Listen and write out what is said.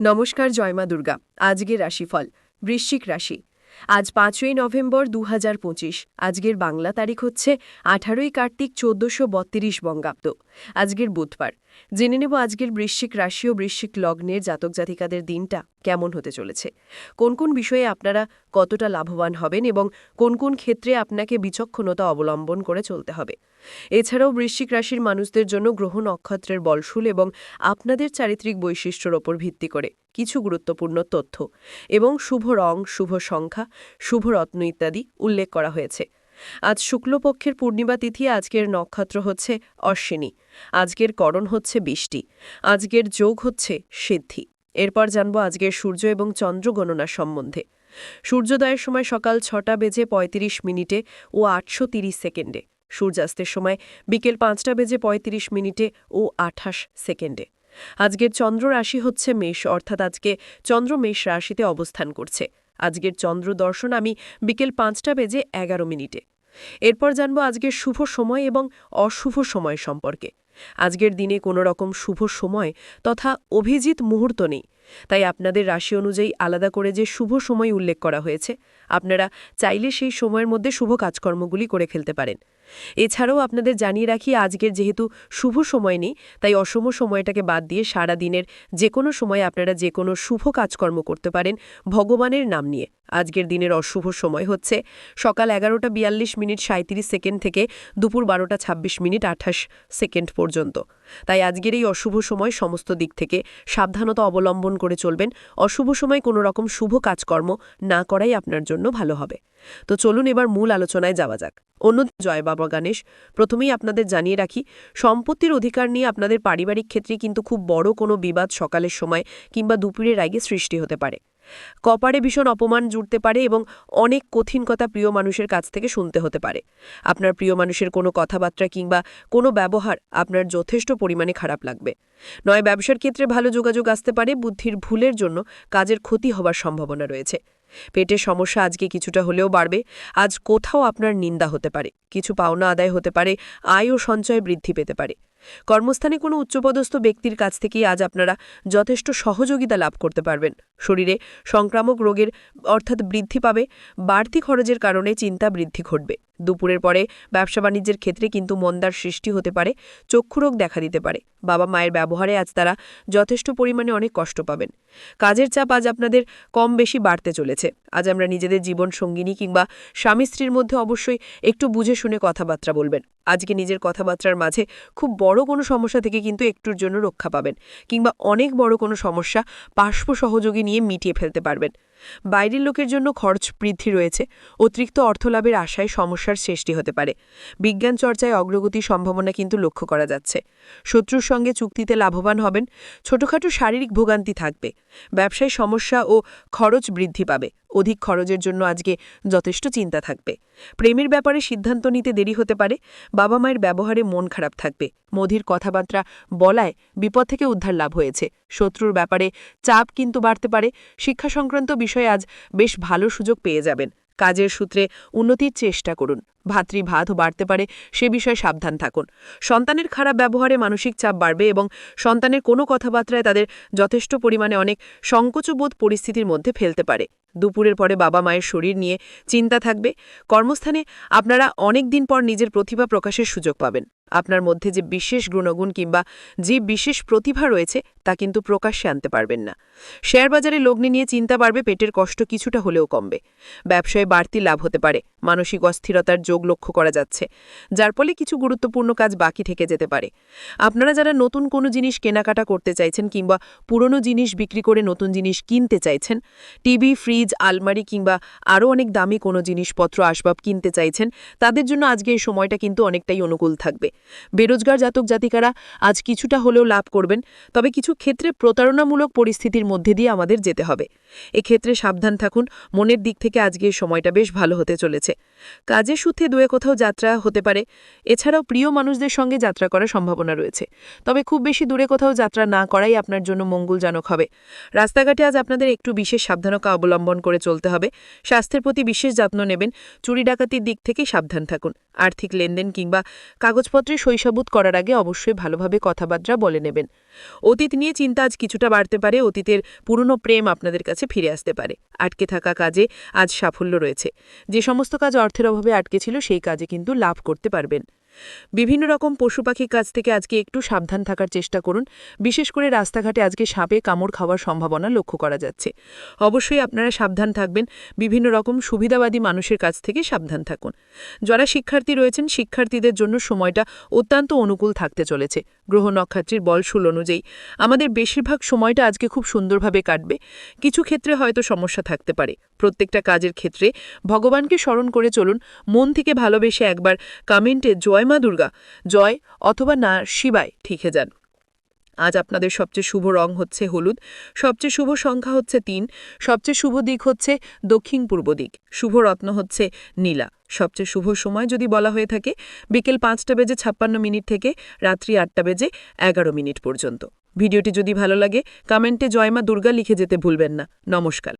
নমস্কার জয়মা দুর্গা। আজকের রাশিফল বৃশ্চিক রাশি। আজ পাঁচই নভেম্বর দু হাজার পঁচিশ। আজকের বাংলা তারিখ হচ্ছে আঠারোই কার্তিক চোদ্দশো বত্রিশ বঙ্গাব্দ। আজকের বুধবার। জেনে নেব আজকের বৃশ্চিক রাশি ও বৃশ্চিক লগ্নের জাতক জাতিকাদের দিনটা কেমন হতে চলেছে। কোন কোন বিষয়ে আপনারা কতটা লাভবান হবেন এবং কোন কোন ক্ষেত্রে আপনাকে বিচক্ষণতা অবলম্বন করে চলতে হবে। এছাড়াও বৃশ্চিক রাশির মানুষদের জন্য গ্রহ নক্ষত্রের বলশুল এবং আপনাদের চারিত্রিক বৈশিষ্ট্যর ওপর ভিত্তি করে কিছু গুরুত্বপূর্ণ তথ্য এবং শুভ রং, শুভ সংখ্যা, শুভ রত্ন ইত্যাদি উল্লেখ করা হয়েছে। আজ শুক্লপক্ষের পূর্ণিমা তিথি আজকের নক্ষত্র হচ্ছে অশ্বিনী। আজকের করণ হচ্ছে বৃষ্টি। আজকের যোগ হচ্ছে সিদ্ধি। এরপর জানব আজকের সূর্য এবং চন্দ্র গণনা সম্বন্ধে। সূর্যোদয়ের সময় সকাল ছটা বেজে ৩৫ মিনিটে ও আটশো সেকেন্ডে। সূর্যাস্তের সময় বিকেল পাঁচটা বেজে ৩৫ মিনিটে ও আঠাশ সেকেন্ডে। আজকের চন্দ্র রাশি হচ্ছে মেষ, অর্থাৎ আজকে চন্দ্র মেষ রাশিতে অবস্থান করছে। আজকের চন্দ্র দর্শন আমি বিকেল পাঁচটা বেজে এগারো মিনিটে। এরপর জানব আজকের শুভ সময় এবং অশুভ সময় সম্পর্কে। আজকের দিনে কোনো রকম শুভ সময় তথা অভিজিৎ মুহূর্ত নেই। তাই আপনাদের রাশি অনুযায়ী আলাদা করে যে শুভ সময় উল্লেখ করা হয়েছে, আপনারা চাইলে সেই সময়ের মধ্যে শুভ কাজকর্মগুলি করে ফেলতে পারেন। এছাড়াও আপনাদের জানিয়ে রাখি, আজকের যেহেতু শুভ সময় নেই, তাই অসম সময়টাকে বাদ দিয়ে সারা দিনের যে কোনো সময় আপনারা যে কোনো শুভ কাজকর্ম করতে পারেন ভগবানের নাম নিয়ে। আজকের দিনের অশুভ সময় হচ্ছে সকাল এগারোটা বিয়াল্লিশ মিনিট সাঁত্রিশ সেকেন্ড থেকে দুপুর বারোটা ২৬ মিনিট আঠাশ সেকেন্ড পর্যন্ত। তাই আজকের এই অশুভ সময় সমস্ত দিক থেকে সাবধানতা অবলম্বন করে চলবেন। অশুভ সময় কোনো রকম শুভ কাজকর্ম না করাই আপনার জন্য ভালো হবে। তো চলুন এবার মূল আলোচনায় যাওয়া যাক। অন্য জয় বাবা গণেশ, প্রথমেই আপনাদের জানিয়ে রাখি, সম্পত্তির অধিকার নিয়ে আপনাদের পারিবারিক ক্ষেত্রে কিন্তু খুব বড় কোনো বিবাদ সকালের সময় কিংবা দুপুরের আগে সৃষ্টি হতে পারে। কপারে ভীষণ অপমান জুড়তে পারে এবং অনেক কঠিন কথা প্রিয় মানুষের কাছ থেকে শুনতে হতে পারে। আপনার প্রিয় মানুষের কোনো কথাবার্তা কিংবা কোনো ব্যবহার আপনার যথেষ্ট পরিমাণে খারাপ লাগবে। নয়, ব্যবসার ক্ষেত্রে ভালো যোগাযোগ আসতে পারে, বুদ্ধির ভুলের জন্য কাজের ক্ষতি হবার সম্ভাবনা রয়েছে। পেটের সমস্যা আজকে কিছুটা হলেও বাড়বে, আজ কোথাও আপনার নিন্দা হতে পারে, কিছু পাওনা আদায় হতে পারে, আয় ও সঞ্চয় বৃদ্ধি পেতে পারে। কর্মস্থানে কোনো উচ্চপদস্থ ব্যক্তির কাছ থেকেই আজ আপনারা যথেষ্ট সহযোগিতা লাভ করতে পারবেন। শরীরে সংক্রামক রোগের অর্থাৎ বৃদ্ধি পাবে, বাড়তি খরচের কারণে চিন্তা বৃদ্ধি ঘটবে। দুপুরের পরে ব্যবসা বাণিজ্যের ক্ষেত্রে কিন্তু মন্দার সৃষ্টি হতে পারে চক্ষুরোগ দেখা দিতে পারে। বাবা মায়ের ব্যবহারে আজ তারা যথেষ্ট পরিমাণে অনেক কষ্ট পাবেন। কাজের চাপ আজ আপনাদের কম বেশি বাড়তে চলেছে। আজ আমরা নিজেদের জীবন সঙ্গিনী কিংবা স্বামী স্ত্রীর মধ্যে অবশ্যই একটু বুঝে শুনে কথাবার্তা বলবেন। আজকে নিজের কথাবার্তার মাঝে খুব বড় কোনো সমস্যা থেকে কিন্তু একটুর জন্য রক্ষা পাবেন কিংবা অনেক বড় কোনো সমস্যা পার্শ্ব সহযোগী নিয়ে মিটিয়ে ফেলতে পারবেন। বাইরের লোকের জন্য খরচ বৃদ্ধি রয়েছে। অতিরিক্ত অর্থলাভের আশায় সমস্যার সৃষ্টি হতে পারে। বিজ্ঞান চর্চায় অগ্রগতির সম্ভাবনা কিন্তু লক্ষ্য করা যাচ্ছে। শত্রুর সঙ্গে চুক্তিতে লাভবান হবেন, ছোটখাটো শারীরিক ভোগান্তি থাকবে, ব্যবসায় সমস্যা ও খরচ বৃদ্ধি পাবে, অধিক খরচের জন্য আজকে যথেষ্ট চিন্তা থাকবে। প্রেমের ব্যাপারে সিদ্ধান্ত নিতে দেরি হতে পারে, বাবা মায়ের ব্যবহারে মন খারাপ থাকবে মধির কথাবার্তা বলায় বিপদ থেকে উদ্ধার লাভ হয়েছে। শত্রুর ব্যাপারে চাপ কিন্তু বাড়তে পারে, শিক্ষা সংক্রান্ত বিষয়ে আজ বেশ ভালো সুযোগ পেয়ে যাবেন। কাজের সূত্রে উন্নতির চেষ্টা করুন। ভাতৃভাতও বাড়তে পারে, সে বিষয়ে সাবধান থাকুন। সন্তানের খারাপ ব্যবহারে মানসিক চাপ বাড়বে এবং সন্তানের কোনো কথাবার্তায় তাদের যথেষ্ট পরিমাণে অনেক সংকোচবোধ পরিস্থিতির মধ্যে ফেলতে পারে। দুপুরের পরে বাবা মায়ের শরীর নিয়ে চিন্তা থাকবে। কর্মস্থানে আপনারা অনেক দিন পর নিজের প্রতিভা প্রকাশের সুযোগ পাবেন। আপনার মধ্যে যে বিশেষ গুণগুণ কিংবা যে বিশেষ প্রতিভা রয়েছে, তা কিন্তু প্রকাশ্যে আনতে পারবেন না। শেয়ার বাজারে লগ্নি নিয়ে চিন্তা বাড়বে, পেটের কষ্ট কিছুটা হলেও কমবে। ব্যবসায় বাড়তি লাভ হতে পারে। মানসিক অস্থিরতার যোগ লক্ষ্য করা যাচ্ছে, যার ফলে কিছু গুরুত্বপূর্ণ কাজ বাকি থেকে যেতে পারে। আপনারা যারা নতুন কোনো জিনিস কেনাকাটা করতে চাইছেন কিংবা পুরনো জিনিস বিক্রি করে নতুন জিনিস কিনতে চাইছেন, টিভি, ফ্রিজ, আলমারি কিংবা আরও অনেক দামি কোনো জিনিসপত্র, আসবাব কিনতে চাইছেন, তাদের জন্য আজকে এই সময়টা কিন্তু অনেকটাই অনুকূল থাকবে। বেরোজগার জাতক জাতিকারা আজ কিছুটা হলেও লাভ করবেন, তবে কিছু ক্ষেত্রে প্রতারণামূলক পরিস্থিতির মধ্যে দিয়ে আমাদের যেতে হবে। এক্ষেত্রে সাবধান থাকুন, মনের দিক থেকে আজকে সময়টা বেশ ভালো হতে চলেছে। কাজে সূত্রে দুয়ে কোথাও যাত্রা হতে পারে, এছাড়াও প্রিয় মানুষদের সঙ্গে যাত্রা করার সম্ভাবনা রয়েছে। তবে খুব বেশি দূরে কোথাও যাত্রা না করাই আপনার জন্য মঙ্গলজনক হবে। রাস্তাঘাটে আজ আপনাদের একটু বিশেষ সাবধানতা অবলম্বন করে চলতে হবে। স্বাস্থ্যের প্রতি বিশেষ যত্ন নেবেন, চুরি ডাকাতির দিক থেকে সাবধান থাকুন। আর্থিক লেনদেন কিংবা কাগজপত্রে শৈশবোধ করার আগে অবশ্যই ভালোভাবে কথাবার্তা বলে নেবেন। অতীত নিয়ে চিন্তা আজ কিছুটা বাড়তে পারে, অতীতের পুরনো প্রেম আপনাদের কাছে ফিরে আসতে পারে। আটকে থাকা কাজে আজ সাফল্য রয়েছে। যে সমস্ত কাজ অর্থের অভাবে আটকে ছিল সেই কাজে কিন্তু লাভ করতে পারবেন। বিভিন্ন রকম পশু পাখির কাছ থেকে আজকে একটু সাবধান থাকার চেষ্টা করুন। বিশেষ করে রাস্তাঘাটে আজকে সাপে কামড় খাওয়ার সম্ভাবনা লক্ষ্য করা যাচ্ছে। অবশ্যই আপনারা সাবধান থাকবেন। বিভিন্ন রকম সুবিধাবাদী মানুষের কাছ থেকে সাবধান থাকুন। যারা শিক্ষার্থী রয়েছেন, শিক্ষার্থীদের জন্য সময়টা অত্যন্ত অনুকূল থাকতে চলেছে। গ্রহ নক্ষত্রের বলশুল অনুযায়ী। আমাদের বেশিরভাগ সময়টা আজকে খুব সুন্দরভাবে কাটবে। কিছু ক্ষেত্রে হয়তো সমস্যা থাকতে পারে। প্রত্যেকটা কাজের ক্ষেত্রে ভগবানকে স্মরণ করে চলুন, মন থেকে ভালোবেসে একবার কামেন্টে জয় মা দুর্গা, জয় অথবা না, শিবায় ঠিকে যান। আজ আপনাদের সবচেয়ে শুভ রং হচ্ছে হলুদ, সবচেয়ে শুভ সংখ্যা হচ্ছে তিন, সবচেয়ে শুভ দিক হচ্ছে দক্ষিণ পূর্ব দিক, শুভ রত্ন হচ্ছে নীলা। সবচেয়ে শুভ সময় যদি বলা হয়ে থাকে, বিকেল পাঁচটা বেজে ছাপ্পান্ন মিনিট থেকে রাত্রি আটটা বেজে এগারো মিনিট পর্যন্ত। ভিডিওটি যদি ভালো লাগে, কমেন্টে জয়মা দুর্গা লিখে যেতে ভুলবেন না। নমস্কার।